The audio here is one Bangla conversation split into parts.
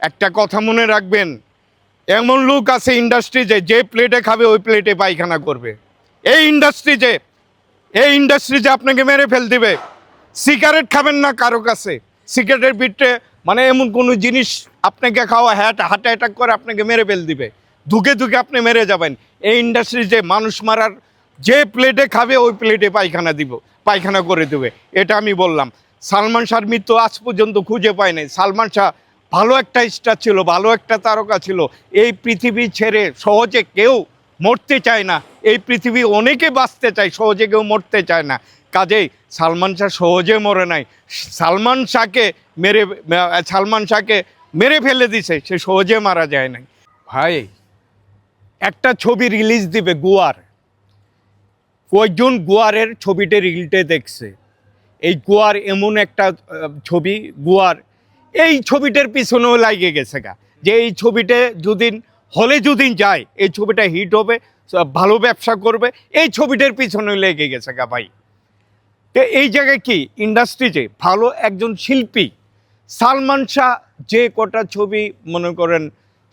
একটা কথা মনে রাখবেন, এমন লোক আছে ইন্ডাস্ট্রিজে যে প্লেটে খাবে, ওই প্লেটে পায়খানা করবে। এই ইন্ডাস্ট্রিজে এই ইন্ডাস্ট্রিজে আপনাকে মেরে ফেল দিবে সিগারেট খাবেন না কারও কাছে। সিগারেটের ভিতরে মানে এমন কোনো জিনিস আপনাকে খাওয়া, হ্যাট হার্ট অ্যাটাক করে আপনাকে মেরে ফেল দিবে। ধুকে ধুকে আপনি মেরে যাবেন। এই ইন্ডাস্ট্রিজে মানুষ মারার, যে প্লেটে খাবে, ওই প্লেটে পায়খানা দিব, পায়খানা করে দেবে। এটা আমি বললাম। সালমান শাহর মৃত্যু আজ পর্যন্ত খুঁজে পায় নাই। সালমান শাহ ভালো একটা স্টার ছিল, ভালো একটা তারকা ছিল। এই পৃথিবী ছেড়ে সহজে কেউ মরতে চায় না। এই পৃথিবী অনেকে বাঁচতে চায়, সহজে কেউ মরতে চায় না। কাজেই সালমান শাহ সহজে মরে নাই। সালমান শাহকে মেরে, সালমান শাহকে মেরে ফেলে দিছে, সে সহজে মারা যায় নাই। ভাই, একটা ছবি রিলিজ দিবে গোয়ার। কয়েকজন গোয়ারের ছবিটা রিলটে দেখছে? এই গোয়ার এমন একটা ছবি, গোয়ার এই ছবিটার পিছনেও লাগে গেছে গা। যে এই ছবিটা যদি হলে যদি যায়, এই ছবিটা হিট হবে, ভালো ব্যবসা করবে, এই ছবিটার পিছনে লেগে গেছে গা ভাই। তো এই জায়গায় কি ইন্ডাস্ট্রিতে ভালো একজন শিল্পী, সালমান শাহ যে কটা ছবি মনে করেন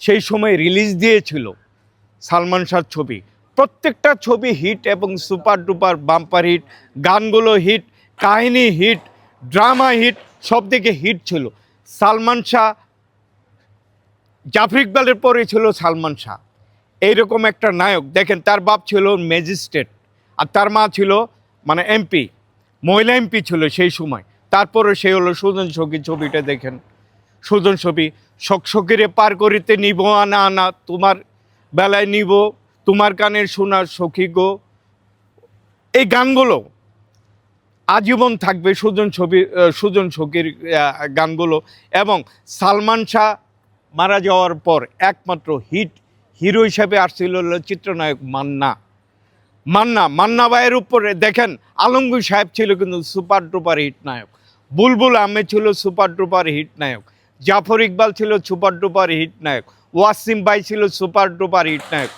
সেই সময় রিলিজ দিয়েছিল, সালমান শাহর ছবি, প্রত্যেকটা ছবি হিট এবং সুপার ডুপার বাম্পার হিট গানগুলো হিট কাহিনী হিট ড্রামা হিট সব দিকে হিট ছিল। সালমান শাহ, জাফর ইকবালের পরে ছিল সালমান শাহ। এইরকম একটা নায়ক, দেখেন তার বাপ ছিল ম্যাজিস্ট্রেট আর তার মা ছিল মানে এমপি, মহিলা এমপি ছিল সেই সময়। তারপরে সে হলো সুজন সখী ছবিটা দেখেন। সুজন ছবি শকশকিরে পার করিতে নিব, আনা আনা, তোমার বেলায় নিব, তোমার কানের শোনার সখী গো। এই গানগুলো আজীবন থাকবে সুজন ছবি আহ, সুজন আহ, গানগুলো এবং সালমান শাহ মারা যাওয়ার পর একমাত্র হিট হিরো হিসেবে আসছিল চিত্রনায়ক মান্না। মান্না মান্না ভাইয়ের উপরে দেখেন আলমগীর সাহেব ছিল কিন্তু সুপার ডুপার হিট নায়ক। বুলবুল আহমেদ ছিল সুপার ডুপার হিট নায়ক। জাফর ইকবাল ছিল সুপার ডুপার হিট নায়ক। ওয়াসিম ভাই ছিল সুপার ডুপার হিট নায়ক।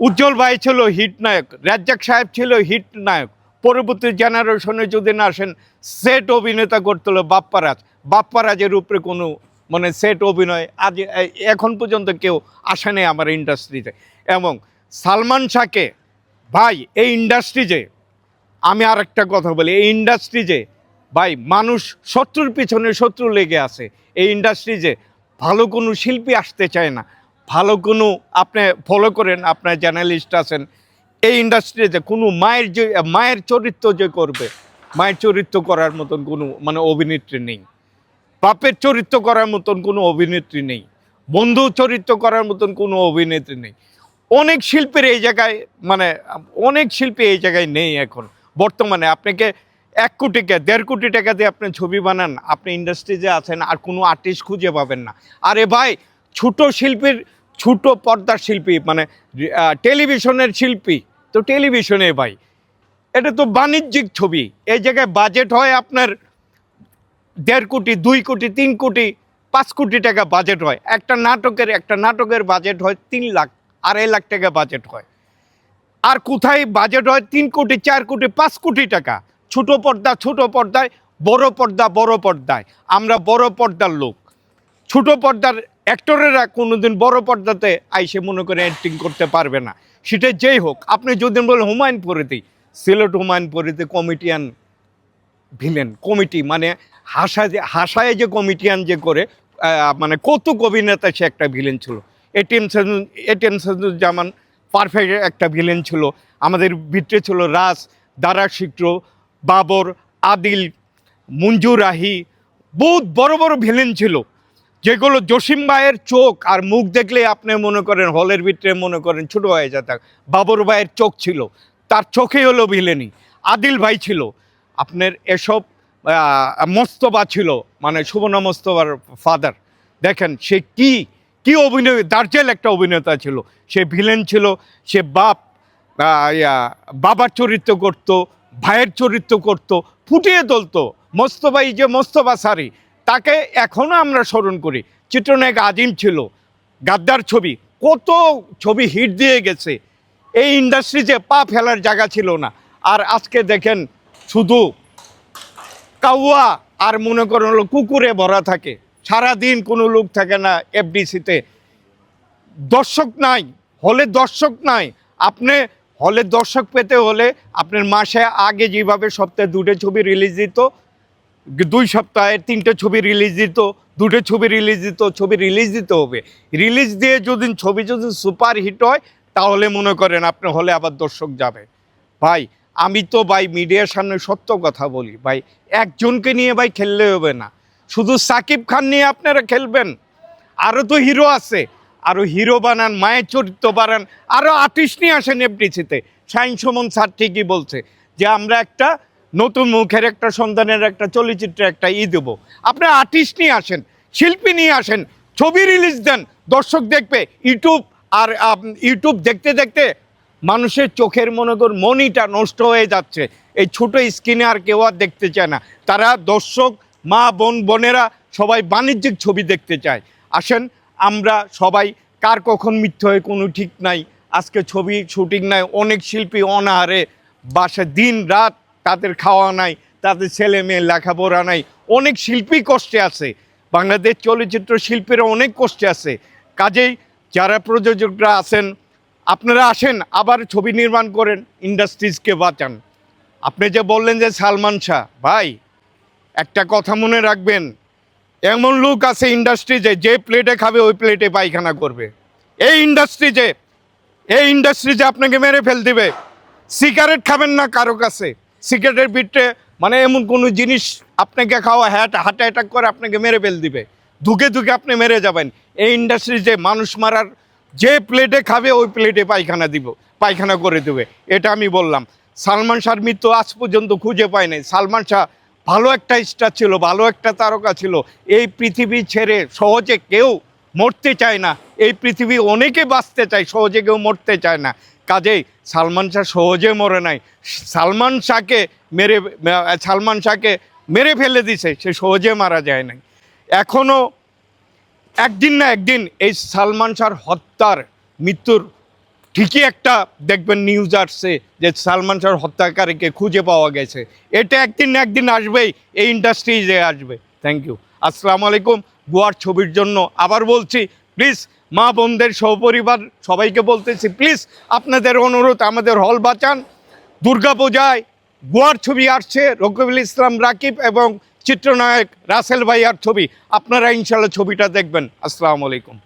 উজ্জ্বল ভাই ছিল হিট নায়ক। রাজ্জাক সাহেব ছিল হিট নায়ক। পরবর্তী জেনারেশনে যদি না আসেন সেট অভিনেতা করতে হলো বাপ্পারাজ। বাপ্পারাজের উপরে কোনো মানে সেট অভিনয় আজ এখন পর্যন্ত কেউ আসে আসেনি আমার ইন্ডাস্ট্রিতে এবং সালমান শাহকে, ভাই, এই ইন্ডাস্ট্রিতে আমি আর একটা কথা বলি, এই ইন্ডাস্ট্রিতে ভাই, মানুষ শত্রুর পিছনে শত্রু লেগে আছে। এই ইন্ডাস্ট্রিতে ভালো কোনো শিল্পী আসতে চায় না। ভালো কোনো আপনি ফলো করেন, আপনার জার্নালিস্ট আছেন এই ইন্ডাস্ট্রিতে কোনো মায়ের যে, মায়ের চরিত্র যে করবে, মায়ের চরিত্র করার মতন কোনো মানে অভিনেত্রী নেই। বাপের চরিত্র করার মতন কোনো অভিনেত্রী নেই। বন্ধু চরিত্র করার মতন কোনো অভিনেত্রী নেই। অনেক শিল্পীর এই জায়গায় মানে অনেক শিল্পী এই জায়গায় নেই এখন। বর্তমানে আপনাকে এক কোটি দেড় কোটি টাকা দিয়ে আপনি ছবি বানান, আপনি ইন্ডাস্ট্রিতে আছেন, আর কোনো আর্টিস্ট খুঁজে পাবেন না। আরে ভাই, ছোট শিল্পীর, ছোট পর্দার শিল্পী মানে টেলিভিশনের শিল্পী তো টেলিভিশনে ভাই, এটা তো বাণিজ্যিক ছবি। এই জায়গায় বাজেট হয় আপনার দেড় কোটি, দুই কোটি, তিন কোটি, পাঁচ কোটি টাকা বাজেট হয়। একটা নাটকের একটা নাটকের বাজেট হয় তিন লাখ, আড়াই লাখ টাকা বাজেট হয়। আর কোথায় বাজেট হয় তিন কোটি, চার কোটি, পাঁচ কোটি টাকা? ছোট পর্দা, ছোট পর্দায়, বড় পর্দা, বড় পর্দায়। আমরা বড় পর্দার লোক। ছোট পর্দার অ্যাক্টরেরা কোনোদিন বড় পর্দাতে আইসে মনে করে অ্যাক্টিং করতে পারবে না। সেটা যেই হোক, আপনি যদি বলেন Humayun Faridi Sylhet Humayun Faridi comedian villain, comedy মানে হাসা যে, হাসায় যে কমিটিয়ান যে করে মানে কৌতুক অভিনেতা সে একটা ভিলেন ছিল। এটিএম এটিএম জামান পারফেক্ট একটা ভিলেন ছিল। আমাদের ভিতরে ছিল রাজ, দারা শিক্র বাবর, আদিল মঞ্জু রাহি বহুত বড় বড় ভিলেন ছিল। যেগুলো জসিম ভাইয়ের চোখ আর মুখ দেখলে আপনি মনে করেন হলের ভিতরে মনে করেন ছোটো হয়ে যেত বাবর ভাইয়ের চোখ ছিল তার চোখে হলো ভিলেনি আদিল ভাই ছিল আপনার এসব আহ, মোস্তফা ছিল মানে সুবর্ণ মোস্তফার ফাদার দেখেন সে কি কি অভিনয় দার্জেল একটা অভিনেতা ছিল সে ভিলেন ছিল সে বাপ বাবার চরিত্র করত ভাইয়ের চরিত্র করত ফুটিয়ে তুলতো মোস্তফা এই যে মোস্তফা সারি তাকে এখনও আমরা স্মরণ করি। চিত্রনায়ক আজিম ছিল, গাদ্দার ছবি, কত ছবি হিট দিয়ে গেছে। এই ইন্ডাস্ট্রিতে পা ফেলার জায়গা ছিল না। আর আজকে দেখেন শুধু কাউয়া আর মনে করেন হলো কুকুরে ভরা থাকে। সারাদিন কোনো লোক থাকে না এফডিসিতে দর্শক নাই, হলে দর্শক নাই। আপনি হলে দর্শক পেতে হলে আপনার মাসে আগে যেভাবে সপ্তাহে দুটো ছবি রিলিজ দিত দুই সপ্তাহে তিনটে ছবি রিলিজ দিত, দুটো ছবি রিলিজ দিত, ছবি রিলিজ দিতে হবে। রিলিজ দিয়ে যদি ছবি যদি সুপার হিট হয়, তাহলে মনে করেন আপনি হলে আবার দর্শক যাবে। ভাই, আমি তো ভাই মিডিয়ার সামনে সত্য কথা বলি। ভাই, একজনকে নিয়ে ভাই খেললে হবে না। শুধু সাকিব খান নিয়ে আপনারা খেলবেন। আরও তো হিরো আছে। আরও হিরো বানান, মায়ের চরিত্র বানান আরও আর্টিস্ট নিয়ে আসেন এফডিসিতে সাইন সুমন স্যার ঠিকই বলছে যে, আমরা একটা নতুন মুখের একটা সন্তানের একটা চলচ্চিত্রে একটা ই দেবো। আপনি আর্টিস্ট নিয়ে আসেন, শিল্পী নিয়ে আসেন, ছবি রিলিজ দেন, দর্শক দেখবে, ইউটিউব আর ইউটিউব দেখতে দেখতে মানুষের চোখের মনে কর মনিটা নষ্ট হয়ে যাচ্ছে। এই ছোট স্ক্রিনে আর কেউ আর দেখতে চায় না। তারা দর্শক, মা, বোন, বোনেরা সবাই বাণিজ্যিক ছবি দেখতে চায়। আসেন, আমরা সবাই, কার কখন মিথ্যে হয় কোনো ঠিক নাই। আজকে ছবি শুটিং নাই, অনেক শিল্পী অনাহারে বাসা দিন রাত তাদের খাওয়া নাই, তাদের ছেলে মেয়ে লেখাপড়া নাই, অনেক শিল্পী কষ্টে আছে। বাংলাদেশ চলচ্চিত্র শিল্পীরা অনেক কষ্টে আছে। কাজেই যারা প্রযোজকরা আছেন, আপনারা আসেন, আবার ছবি নির্মাণ করেন, ইন্ডাস্ট্রিজকে বাঁচান। আপনি যে বললেন যে সালমান শাহ, ভাই, একটা কথা মনে রাখবেন, এমন লোক আছে ইন্ডাস্ট্রিজে, যে প্লেটে খাবে, ওই প্লেটে পায়খানা করবে। এই ইন্ডাস্ট্রিজে এই ইন্ডাস্ট্রিজে আপনাকে মেরে ফেল দিবে। সিগারেট খাবেন না কারও কাছে। সিগারেটের পিঠে মানে এমন কোনো জিনিস আপনাকে খাওয়া, হ্যাট হার্ট অ্যাটাক করে আপনাকে মেরে ফেল দিবে। ধুকে ধুকে আপনি মেরে যাবেন। এই ইন্ডাস্ট্রিজে মানুষ মারার যে প্লেটে খাবে, ওই প্লেটে পায়খানা দিব, পায়খানা করে দেবে। এটা আমি বললাম। সালমান শাহর মৃত্যু আজ পর্যন্ত খুঁজে পায় নাই। সালমান শাহ ভালো একটা স্টার ছিল, ভালো একটা তারকা ছিল। এই পৃথিবী ছেড়ে সহজে কেউ মরতে চায় না। এই পৃথিবী অনেকে বাঁচতে চায়, সহজে কেউ মরতে চায় না। কাজেই সালমান শাহ সহজে মরে নাই। সালমান শাহকে মেরে, সালমান শাহকে মেরে ফেলে দিছে, সে সহজে মারা যায় নাই। এখনও একদিন না একদিন এই সালমান শাহর হত্যার মৃত্যুর ঠিকই একটা দেখবেন নিউজ আসছে যে সালমান শাহর হত্যাকারীকে খুঁজে পাওয়া গেছে। এটা একদিন না একদিন আসবেই, এই ইন্ডাস্ট্রিজে আসবে। থ্যাংক ইউ আসসালামু আলাইকুম। গোয়ার ছবির জন্য আবার বলছি প্লিজ, মা বোনদের সহপরিবার সবাইকে বলতেছি, প্লিজ, আপনাদের অনুরোধ, আমাদের হল বাঁচান। দুর্গা পূজায় গোয়ার ছবি আসছে, রকিবুল ইসলাম রাকিব এবং চিত্রনায়ক রাসেল ভাইয়ার ছবি। আপনারা ইনশাল্লাহ ছবিটা দেখবেন। আসসালামু আলাইকুম।